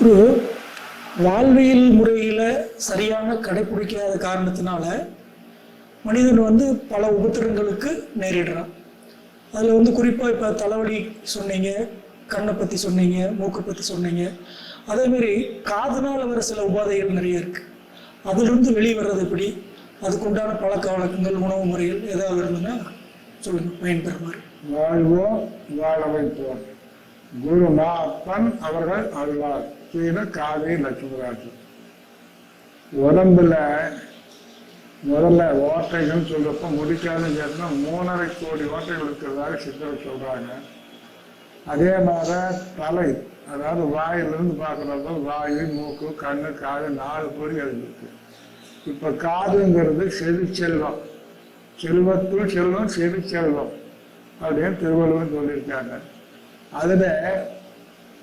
குரு வாழ்வியல் முறையில் சரியான கடைபிடிக்காத காரணத்தினால மனிதன் வந்து பல உபத்திரங்களுக்கு நேரிடுறான். அதில் வந்து குறிப்பாக இப்போ தலைவலி சொன்னீங்க கண்ணை பற்றி சொன்னீங்க மூக்கை பற்றி சொன்னீங்க. அதேமாரி காதுனால் வர சில உபாதைகள் நிறைய இருக்குது அதிலிருந்து வெளியே வர்றது எப்படி? அதுக்குண்டான பழக்க வழக்கங்கள் உணவு முறைகள் ஏதாவது இருந்ததுன்னா சொல்லுங்கள் பயன்பெற மாதிரி. வாழ்வோம் வாழ வைப்போம். குருநாத்தன் அவர்கள் அல்லார் கீழே காதை லட்சுமராஜ் உடம்புல முதல்ல ஓட்டைகள் சொல்றப்ப முடிக்காதுன்னு சேர்த்தா மூணரை கோடி ஓட்டைகள் இருக்கிறதாக சித்தர் சொல்றாங்க. அதே மாதிரி தலை அதாவது வாயிலிருந்து பார்க்குறப்ப வாய் மூக்கு கண்ணு காது நாலு கோடி அது இருக்கு இப்போ காதுங்கிறது செவி செல்வம். செல்வத்துள் செல்வம் செவி செல்வம் அப்படின்னு திருவள்ளுவர் சொல்லியிருக்காங்க. அதில்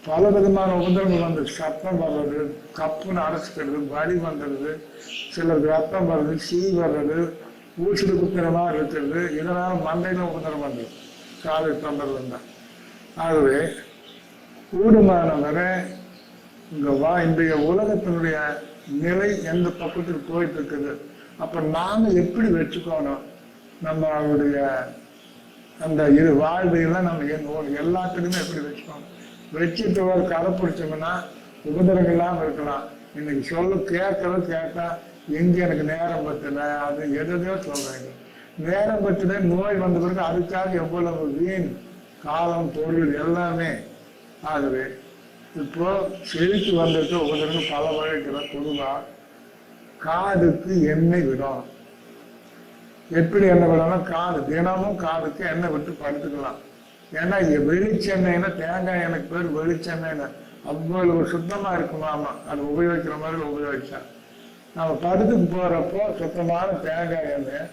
பல விதமான உபதிரங்கள் வந்து சத்தம் வர்றது கப்புன்னு அரைச்சிக்கிறது வலி வந்துடுது. சிலருக்கு ரத்தம் வர்றது சீ வர்றது ஊசிடு குத்திரமா இருக்கிறது. இதனால் மண்டையில உபதிரம் வந்து காலை தொந்தரவு தான் ஆகவே கூடுமானவரை வரை வா இன்றைய உலகத்தினுடைய நிலை எந்த பக்கத்தில் போயிட்டு இருக்குது? அப்போ நாம் எப்படி வச்சுக்கணும் நம்ம அந்த இது வாழ்வையெல்லாம் நம்ம இயங்குவோம். எல்லாத்துக்குமே எப்படி வச்சுக்கணும் வச்சுட்டு ஒரு கதை பிடிச்சோம்னா உபதிரங்கள் இல்லாமல் இருக்கலாம். இன்னைக்கு சொல்ல கேட்கறது கேட்டா எங்க எனக்கு நேரம் பத்தல. அது எதையோ சொல்றாங்க. நேரம் பத்தல நோய் வந்த பிறகு அதுக்காக எவ்வளவு வீண் காலம் பொருள் எல்லாமே. ஆகவே இப்போ செழித்து வந்திருக்க உபதிரங்கள் பல வகைகளை பொதுவாக காதுக்கு எண்ணெய் விடும். எப்படி எண்ணெய் விடணும் காது தினமும் காதுக்கு எண்ணெய் விட்டு படுத்துக்கலாம். ஏன்னா இங்க வெளிச்செண்ணெய்னா தேங்காய் எனக்கு பேர் வெளிச்செண்ணெய்னு அவ்வளவு சுத்தமாக இருக்குமாமா அது உபயோகிக்கிற மாதிரி உபயோகிச்சா. நம்ம படுத்துக்கு போகிறப்போ சுத்தமான தேங்காய் எண்ணெய்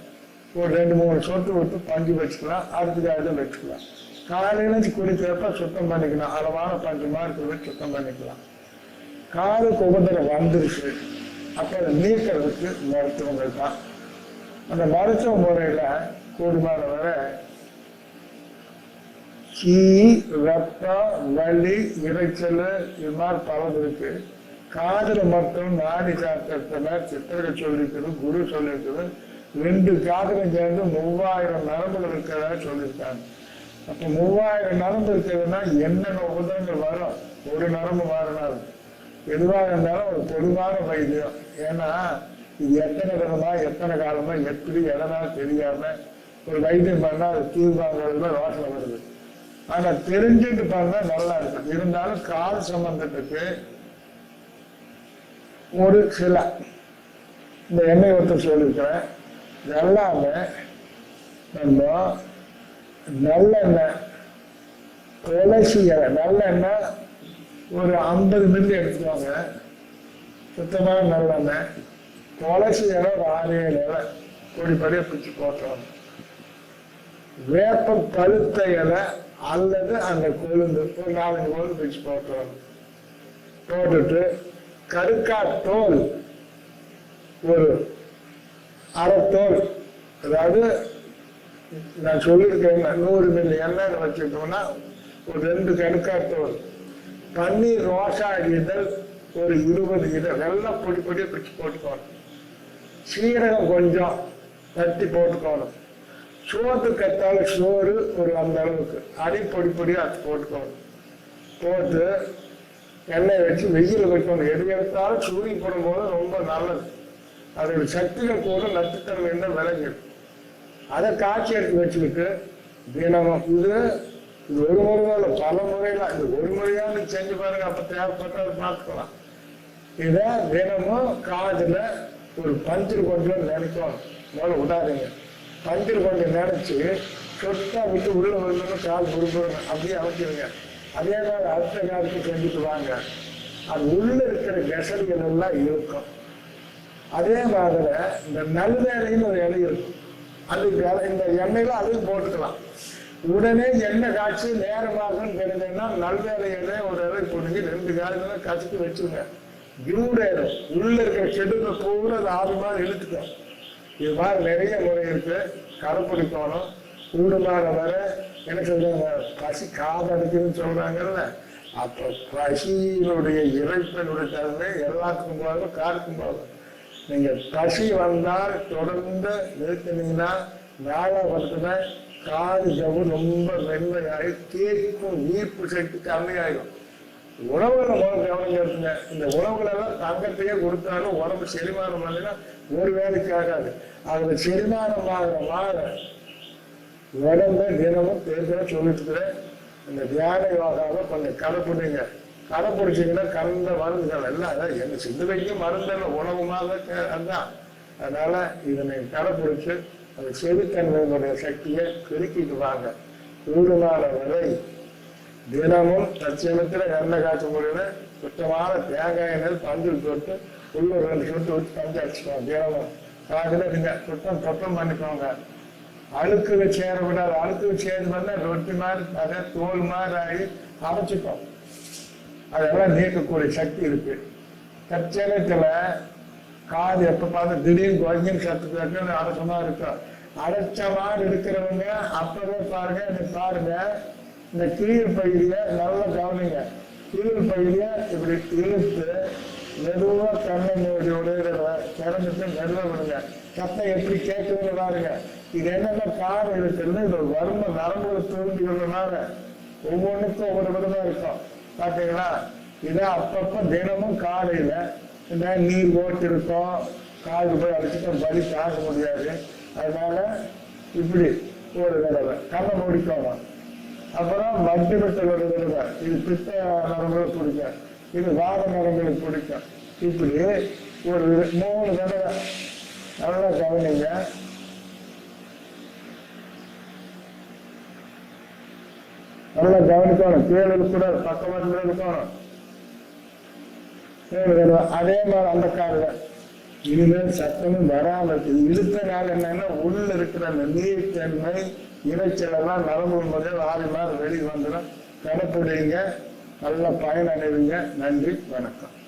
ஒரு ரெண்டு மூணு சொட்டு விட்டு பஞ்சு வச்சுக்கலாம். அடுத்ததாக வச்சுக்கலாம். காலையில குடிக்கிறப்ப சுத்தம் பண்ணிக்கலாம். அளவான பஞ்சு மாதிரி போய் சுத்தம் பண்ணிக்கலாம். காது உபதிரம் வந்துருச்சு. அப்போ அதை நீக்கிறதுக்கு மருத்துவங்கள் தான். அந்த மருத்துவ முறையில கூடுமான வரை சீ ரத்தம் வலி இறைச்சல் இது மாதிரி பலது இருக்கு. காதல மட்டும் நாடி சாத்திரத்தில் சித்தர்கள் சொல்லியிருக்குது குரு சொல்லியிருக்குது. ரெண்டு காதலும் சேர்ந்து மூவாயிரம் நரம்புகள் இருக்கிறதா சொல்லியிருக்காங்க. அப்ப மூவாயிரம் நரம்பு இருக்கிறதுனா என்னென்ன உபதங்கள் வரும்? ஒரு நரம்பு மாறினாலும் எதுவாக இருந்தாலும் ஒரு பொதுவான வைத்தியம். ஏன்னா இது எத்தனை விதமா எத்தனை காலமா எப்படி எதனா தெரியாம ஒரு வைத்தியம் பண்ணா அது தீர்வாங்கிறதுல ரோட்டில் வருது. ஆனா தெரிஞ்சுட்டு பண்ணா நல்லா இருக்கு. இருந்தாலும் கால் சம்பந்தத்துக்கு ஒரு சில இந்த எண்ணெய் ஒருத்தர் சொல்லியிருக்கிறேன் எல்லாமே நம்ம நல்லெண்ணெய் துளசி இலை நல்லெண்ணெய் ஒரு ஐம்பது மில்லி எடுத்துக்கோங்க. சுத்தமான நல்லெண்ணெய். துளசி இலை ஒரு இலை பொடி பொடியாக பிடிச்சி போட்டுருவாங்க வேப்பம் பழுத்த இலை அல்லது அந்த கொழுந்து ஒரு நாலஞ்சு கொழுந்து பிடிச்சி போட்டுருவாங்க போட்டுட்டு கருக்கா தோல் ஒரு அரைத்தோல் அதாவது நான் சொல்லியிருக்கேன் நூறு மில்லி எண்ணெய் வச்சுட்டோம்னா ஒரு ரெண்டு கடுக்கா தோல் பன்னீர் ரோசா இதழ் ஒரு இருபது இதழ் எல்லாம் பொடி பொடியாக பிடிச்சி போட்டுக்கணும். சீரகம் கொஞ்சம் தட்டி போட்டுக்கணும். சோத்து கத்தால சோறு ஒரு அந்த அளவுக்கு. அடி பொடி பொடியாக அது போட்டுக்கணும். போட்டு எண்ணெய் வச்சு வெயில் வைக்கணும் எது எடுத்தாலும் சூரியன் போடும்போது ரொம்ப நல்லது. அதோட சக்திகள் கூட நச்சுத்தன்மை என்ன விளைஞ்சிடும். அதை காய்ச்சி எடுத்து வச்சுக்கிட்டு தினமும் இது இது ஒரு முறை இல்லை பல முறையில் இது ஒரு முறையாக செஞ்சு பாருங்க அப்போ தேவைப்பட்டு அதை பார்த்துக்கலாம். இதை தினமும் காதில் ஒரு பஞ்சர் கொண்டு நினைக்கும். முதல்ல விடாதீங்க பஞ்சர் கொஞ்சம் நினைச்சு சொட்டா விட்டு உள்ள விழுந்து கால் குறும்புறங்க அப்படியே அமைச்சிருங்க அதே மாதிரி அடுத்த காலத்துக்கு செஞ்சுட்டு வாங்க. அது உள்ள இருக்கிற கெசல்கள் எல்லாம் இருக்கும். அதே மாதிரி இந்த நல்வேலைன்னு ஒரு இலை இருக்கும். அது இலை- இந்த எண்ணெயில அதையும் போட்டுக்கலாம். உடனே எண்ணெய் காய்ச்சி நேரமாகன்னு தெரிஞ்சேன்னா நல்வேலை இலை ஒரு இலை போட்டுங்க ரெண்டு காலத்துல கசக்கி வச்சுருங்க. ஜூடேறும் உள்ள இருக்கிற செடுக்க பூரா அது ஆறு மாதிரி இழுத்துக்கும். இது மாதிரி நிறைய முறை இருக்கு. கடைப்பிடிக்கணும் கூடுமான வர எனக்கு சொல்றாங்க பசி காது அடிக்குதுன்னு சொல்றாங்கல்ல. அப்ப பசியினுடைய இறைப்பனுடைய தன்மை எல்லாத்துக்கும் போதும் காருக்கும் போதும் நீங்க பசி வந்தால் தொடர்ந்து நிறுத்தினீங்கன்னா மேலே வந்து காது ஜவு ரொம்ப மென்மையாகி தேய்க்கும் ஈர்ப்பு சக்தி கம்மியாயிடும் உணவுகளை முதல்ல கவனம் இருக்குங்க இந்த உணவுகளெல்லாம் தங்கத்தையே கொடுத்தாலும் உடம்பு செரிமானம் இல்லைன்னா ஒரு வேலைக்கு ஆகாது. அதுல செரிமானம் ஆகிற மாற நடந்த தினமும் பேசுகிற சொல்லிட்டுக்கிறேன் இந்த தியான யோகாவை கொஞ்சம் கடைப்பிடிங்க. கடைப்பிடிச்சிங்கன்னா கலந்த மருந்துகள் எல்லாம் அதான் எங்க சிந்து மருந்தல்ல மருந்துல உணவுமாக அதுதான் அதனால இதை நீங்கள் கடைப்பிடிச்சு அந்த செவித்தன்மையினுடைய சக்தியை பெருக்கிட்டு வாங்க. கூடுமான வரை தினமும் தற்சமயத்தில் எண்ணெய் காய்ச்ச முடியல. சுத்தமான தேங்காய் எண்ணெய் பஞ்சில் தொட்டு உள்ள ரெண்டு சொட்டு வச்சு பஞ்சு அடிச்சுக்கோங்க தினமும். காலையில் நீங்க சுத்தம் சுத்தம் பண்ணிக்கோங்க. அழுக்குல சேர விடாது அழுக்குல சேர் பண்ணா ரொட்டி மாதிரி அதை தோல் மாதிரி ஆகி அரைச்சிக்கும் அதெல்லாம் நீக்கக்கூடிய சக்தி இருக்கு. தற்சமயத்துல காது எப்ப பார்த்து திடீர்னு கொஞ்சம் சத்து அரைச்சமா இருக்கும். அடைச்ச மாதிரி இருக்கிறவங்க அப்பவே பாருங்க பாருங்க. இந்த கீழ் பகுதியை நல்லா கவனிங்க. கீழ் பகுதியை இப்படி இழுத்து மெதுவா கண்ணை மூடி விடுகிறத திறந்துட்டு நெல்ல விடுங்க சத்தம் எப்படி கேட்குதுன்னு பாருங்க. இது என்னென்ன காரணம் இருக்குன்னு இது வரும நரம்புல தூண்டி விடுறதுனால ஒவ்வொன்றுக்கும் ஒவ்வொரு விதமா இருக்கும். பாத்தீங்களா? இதை அப்பப்ப தினமும் காலையில இந்த நீர் ஓட்டு இருக்கும். காலுக்கு போய் அடிச்சுட்டு வலி தாங்க முடியாது. அதனால இப்படி ஒரு தடவை. கண்ணை மூடிக்கோங்க. அப்புறம் மத்திய பித்த ஒரு இது பித்த நரம்புகளுக்கு பிடிக்கும் இது வாத நரம்புகளுக்கு பிடிக்கும் இப்படி ஒரு மூணு தடவை நல்லா கவனிங்க. நல்லா கவனிக்கணும். கீழே இருக்கக்கூடாது பக்கமாக இருக்கணும். கீழே தடவை அதே மாதிரி அந்த காரில். இனிமேல் சத்தமும் வராம இழுத்த இழுத்தனால என்னன்னா உள்ள இருக்கிற அந்த நீர்த்தன்மை இறைச்சலெல்லாம் நரம்பு முதல் ஆறு மாதிரி வெளியே வந்துடும். கடைப்பிடிங்க நல்ல பயன் அடைவீங்க. நன்றி. வணக்கம்.